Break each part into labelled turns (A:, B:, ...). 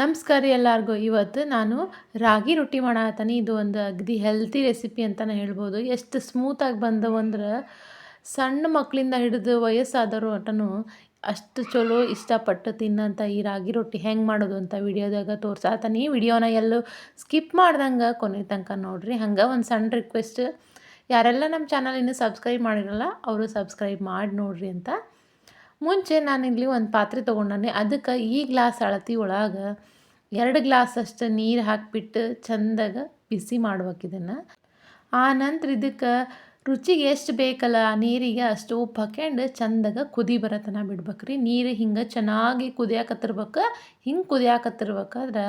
A: ನಮಸ್ಕಾರ ಎಲ್ಲರಿಗೂ. ಇವತ್ತು ನಾನು ರಾಗಿ ರೊಟ್ಟಿ ಮಾಡಾತೀನಿ ಇದು ಒಂದು ಅಗದಿ ಹೆಲ್ತಿ ರೆಸಿಪಿ ಅಂತಲೇ ಹೇಳ್ಬೋದು. ಎಷ್ಟು ಸ್ಮೂತಾಗಿ ಬಂದವು ಅಂದ್ರೆ ಸಣ್ಣ ಮಕ್ಕಳಿಂದ ಹಿಡಿದು ವಯಸ್ಸಾದವರು ಒಟ್ಟನು ಅಷ್ಟು ಚಲೋ ಇಷ್ಟಪಟ್ಟು ತಿನ್ನಂಥ ಈ ರಾಗಿ ರೊಟ್ಟಿ ಹೆಂಗೆ ಮಾಡೋದು ಅಂತ ವಿಡಿಯೋದಾಗ ತೋರ್ಸಾತೀನಿ ವಿಡಿಯೋನ ಎಲ್ಲೂ ಸ್ಕಿಪ್ ಮಾಡ್ದಂಗೆ ಕೊನೆ ತನಕ ನೋಡಿರಿ. ಹಂಗೆ ಒಂದು ಸಣ್ಣ ರಿಕ್ವೆಸ್ಟ್ ಯಾರೆಲ್ಲ ನಮ್ಮ ಚಾನಲ್ ಇನ್ನೂ ಸಬ್ಸ್ಕ್ರೈಬ್ ಮಾಡಿರಲ್ಲ, ಅವರು ಸಬ್ಸ್ಕ್ರೈಬ್ ಮಾಡಿ ನೋಡಿರಿ ಅಂತ ಮುಂಚೆ ನಾನಿಲ್ಲಿ ಒಂದು ಪಾತ್ರೆ ತೊಗೊಂಡಾನೆ, ಅದಕ್ಕೆ ಈ ಗ್ಲಾಸ್ ಅಳತಿ ಒಳಗೆ ಎರಡು ಗ್ಲಾಸ್ ಅಷ್ಟು ನೀರು ಹಾಕಿಬಿಟ್ಟು ಚಂದಾಗ ಬಿಸಿ ಮಾಡ್ಬೇಕಿದನ್ನು ಆ ನಂತರ ಇದಕ್ಕೆ ರುಚಿಗೆ ಎಷ್ಟು ಬೇಕಲ್ಲ ಆ ನೀರಿಗೆ ಅಷ್ಟು ಉಪ್ಪು ಹಾಕ್ಯಂಡು ಚಂದಾಗ ಕುದಿ ಬರತನ ಬಿಡ್ಬೇಕ್ರಿ. ನೀರು ಹಿಂಗೆ ಚೆನ್ನಾಗಿ ಕುದಿಯಾಕತ್ತಿರ್ಬೇಕು, ಹಿಂಗೆ ಕುದಿಯಾಕತ್ತಿರ್ಬೇಕಾದ್ರೆ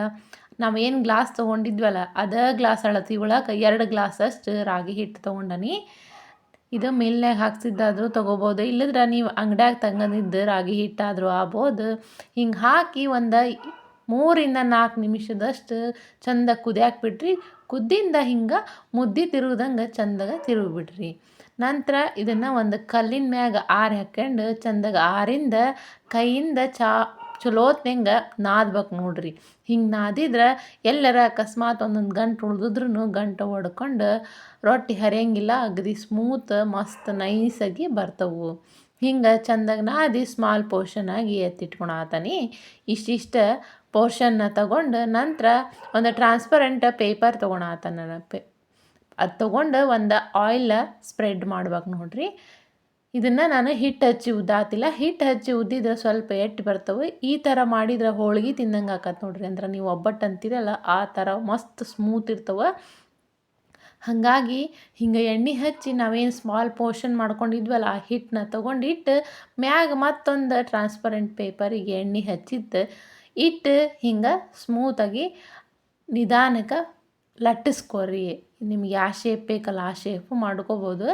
A: ನಾವು ಏನು ಗ್ಲಾಸ್ ತೊಗೊಂಡಿದ್ವಲ್ಲ ಅದೇ ಗ್ಲಾಸ್ ಅಳತಿ ಒಳಗೆ ಎರಡು ಗ್ಲಾಸ್ ಅಷ್ಟು ರಾಗಿ ಹಿಟ್ಟು ತೊಗೊಂಡನಿ. ಇದು ಮಿಲ್ನಾಗ ಹಾಕ್ಸಿದ್ದಾದರೂ ತೊಗೋಬೋದು. ಇಲ್ಲದ್ರೆ ನೀವು ಅಂಗಡ್ಯಾಗ ತಗೊಂಡಿದ್ದು ರಾಗಿ ಹಿಟ್ಟಾದರೂ ಆಗ್ಬೋದು. ಹಿಂಗೆ ಹಾಕಿ ಒಂದು ಮೂರಿಂದ ನಾಲ್ಕು ನಿಮಿಷದಷ್ಟು ಚಂದ ಕುದಿಯಾಕೆ ಬಿಡ್ರಿ ಕುದ್ದಿಂದ ಹಿಂಗೆ ಮುದ್ದೆ ತಿರುಗ್ದಂಗೆ ಚಂದಾಗ ತಿರುಗಿಬಿಟ್ರಿ ನಂತರ ಇದನ್ನು ಒಂದು ಕಲ್ಲಿನ ಮ್ಯಾಗ ಆರಿ ಹಾಕ್ಕೊಂಡು ಚಂದಾಗ ಆರಿಂದ ಕೈಯಿಂದ ಚಾ ಚಲೋತ್ನಂಗೆ ನಾದ್ಬೇಕು ನೋಡ್ರಿ. ಹಿಂಗೆ ನಾದಿದ್ರೆ ಎಲ್ಲರ ಅಕಸ್ಮಾತ್ ಒಂದೊಂದು ಗಂಟು ಉಳಿದ್ರೂ ಗಂಟು ಹೊಡ್ಕೊಂಡು ರೊಟ್ಟಿ ಹರಿಯಂಗಿಲ್ಲ, ಅಗದಿ ಸ್ಮೂತ್, ಮಸ್ತ್ ನೈಸಾಗಿ ಬರ್ತವು. ಹಿಂಗೆ ಚಂದಾಗಿ ನಾದಿ ಸ್ಮಾಲ್ ಪೋರ್ಷನ್ ಆಗಿ ಎತ್ತಿಟ್ಕೊಳತಾನೆ ಇಷ್ಟಿಷ್ಟ ಪೋರ್ಷನ್ನ ತಗೊಂಡು ನಂತರ ಒಂದು ಟ್ರಾನ್ಸ್ಪರೆಂಟ್ ಪೇಪರ್ ತೊಗೊಳತಾನ ಪೇ ಅದು ತೊಗೊಂಡು ಒಂದು ಆಯಿಲ್ ಸ್ಪ್ರೆಡ್ ಮಾಡ್ಬೇಕು ನೋಡ್ರಿ. ಇದನ್ನು ನಾನು ಹಿಟ್ಟು ಹಚ್ಚಿ ಉದ್ದಾತಿಲ್ಲ. ಹಿಟ್ಟು ಹಚ್ಚಿ ಉದ್ದಿದ್ರೆ ಸ್ವಲ್ಪ ಎಟ್ಟು ಬರ್ತವೆ. ಈ ಥರ ಮಾಡಿದ್ರೆ ಹೋಳಿಗೆ ತಿಂದಂಗೆ ಆಕತ್ತೆ ನೋಡ್ರಿ. ಅಂದ್ರೆ ನೀವು ಒಬ್ಬಟ್ಟು ಅಂತೀರಲ್ಲ, ಆ ಥರ ಮಸ್ತ್ ಸ್ಮೂತ್ ಇರ್ತವೆ. ಹಾಗಾಗಿ ಹಿಂಗೆ ಎಣ್ಣೆ ಹಚ್ಚಿ ನಾವೇನು ಸ್ಮಾಲ್ ಪೋರ್ಷನ್ ಮಾಡ್ಕೊಂಡಿದ್ವಲ್ಲ, ಆ ಹಿಟ್ಟನ್ನ ತೊಗೊಂಡಿಟ್ಟು ಮ್ಯಾಗ ಮತ್ತೊಂದು ಟ್ರಾನ್ಸ್ಪರೆಂಟ್ ಪೇಪರಿಗೆ ಎಣ್ಣೆ ಹಚ್ಚಿದ್ದು ಇಟ್ಟು ಹಿಂಗೆ ಸ್ಮೂತಾಗಿ ನಿಧಾನಕ್ಕೆ ಲಟ್ಟಿಸ್ಕೊರಿ. ನಿಮ್ಗೆ ಯಾವ ಶೇಪ್ ಬೇಕಲ್ಲ ಆ ಶೇಪು ಮಾಡ್ಕೋಬೋದು.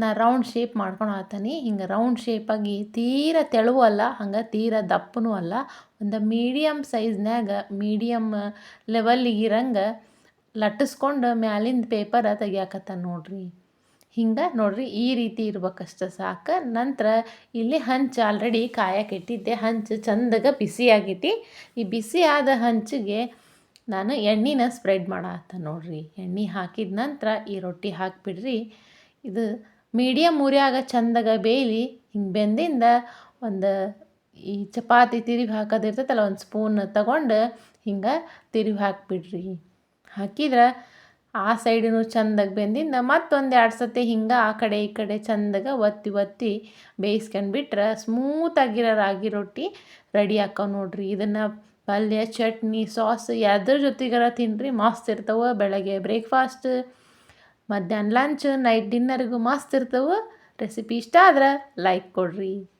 A: ನಾ ರೌಂಡ್ ಶೇಪ್ ಮಾಡ್ಕೊಂಡು ಆತನಿ. ಹಿಂಗೆ ರೌಂಡ್ ಶೇಪಾಗಿ ತೀರ ತೆಳುವು ಅಲ್ಲ, ಹಂಗೆ ತೀರ ದಪ್ಪನೂ ಅಲ್ಲ. ಒಂದು ಮೀಡಿಯಮ್ ಸೈಜ್ನ್ಯಾಗ ಮೀಡಿಯಮ್ ಲೆವೆಲ್ಲಿಗೆ ಇರಂಗೆ ಲಟ್ಟಿಸ್ಕೊಂಡು ಮ್ಯಾಲಿಂದ ಪೇಪರ ತೆಗಿಯಾಕತ್ತ ನೋಡ್ರಿ. ಹಿಂಗೆ ನೋಡ್ರಿ, ಈ ರೀತಿ ಇರ್ಬೇಕಷ್ಟ ಸಾಕು. ನಂತರ ಇಲ್ಲಿ ಹಂಚು ಆಲ್ರೆಡಿ ಕಾಯಕ್ಕೆ ಇಟ್ಟಿದ್ದೆ. ಹಂಚು ಚಂದಾಗ ಬಿಸಿ ಆಗೈತಿ. ಈ ಬಿಸಿ ಆದ ಹಂಚಿಗೆ ನಾನು ಎಣ್ಣೆನ ಸ್ಪ್ರೆಡ್ ಮಾಡತ್ತ ನೋಡ್ರಿ. ಎಣ್ಣೆ ಹಾಕಿದ ನಂತರ ಈ ರೊಟ್ಟಿ ಹಾಕಿಬಿಡ್ರಿ. ಇದು ಮೀಡಿಯಮ್ ಉರಿಯಾಗ ಚಂದಾಗ ಬೇಯಲಿ ಹಿಂಗೆ ಬೆಂದಿಂದ ಒಂದು ಈ ಚಪಾತಿ ತಿರುವಿ ಹಾಕೋದಿರ್ತೈತಲ್ಲ ಒಂದು ಸ್ಪೂನ್ ತಗೊಂಡು ಹಿಂಗೆ ತಿರುವಿ ಹಾಕಿಬಿಡ್ರಿ. ಹಾಕಿದ್ರೆ ಆ ಸೈಡಿನೂ ಚಂದಾಗ ಬೆಂದಿಂದ ಮತ್ತೊಂದು ಎರಡು ಸತಿ ಹಿಂಗೆ ಆ ಕಡೆ ಈ ಕಡೆ ಚಂದಾಗ ಒತ್ತಿ ಒತ್ತಿ ಬೇಯಿಸ್ಕೊಂಡು ಬಿಟ್ರೆ ಸ್ಮೂತಾಗಿರೋ ರಾಗಿ ರೊಟ್ಟಿ ರೆಡಿ ಹಾಕೋ ನೋಡ್ರಿ. ಇದನ್ನು ಪಲ್ಯ, ಚಟ್ನಿ, ಸಾಸ್ ಯಾವ್ದ್ರ ಜೊತೆಗಾರ ತಿನ್ನಿರಿ ಮಸ್ತ್ ಇರ್ತವೆ. ಬೆಳಗ್ಗೆ ಬ್ರೇಕ್ಫಾಸ್ಟ್ ಮಧ್ಯಾಹ್ನ ಲಂಚ್ ನೈಟ್ ಡಿನ್ನರ್ಗೂ ಮಸ್ತ್ ಇರ್ತವೆ. ರೆಸಿಪಿ ಇಷ್ಟ ಆದ್ರೆ ಲೈಕ್ ಕೊಡಿರಿ.